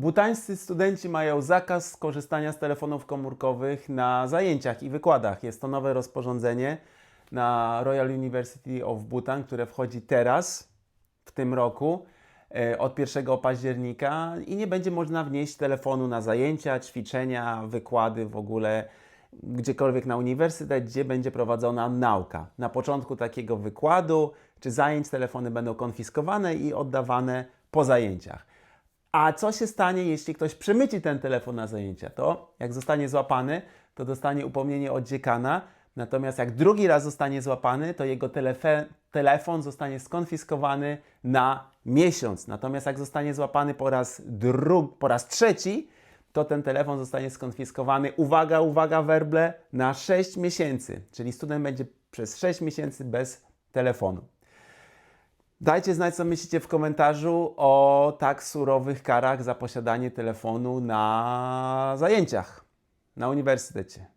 Butańscy studenci mają zakaz skorzystania z telefonów komórkowych na zajęciach i wykładach. Jest to nowe rozporządzenie na Royal University of Bhutan, które wchodzi teraz, w tym roku, e, od 1 października i nie będzie można wnieść telefonu na zajęcia, ćwiczenia, wykłady w ogóle gdziekolwiek na uniwersytet, gdzie będzie prowadzona nauka. Na początku takiego wykładu czy zajęć telefony będą konfiskowane i oddawane po zajęciach. A co się stanie, jeśli ktoś przemyci ten telefon na zajęcia? To jak zostanie złapany, to dostanie upomnienie od dziekana. Natomiast jak drugi raz zostanie złapany, to jego telefon zostanie skonfiskowany na miesiąc. Natomiast jak zostanie złapany po raz, dru- po raz trzeci, to ten telefon zostanie skonfiskowany, uwaga, uwaga, werble, na 6 miesięcy. Czyli student będzie przez 6 miesięcy bez telefonu. Dajcie znać, co myślicie w komentarzu o tak surowych karach za posiadanie telefonu na zajęciach na uniwersytecie.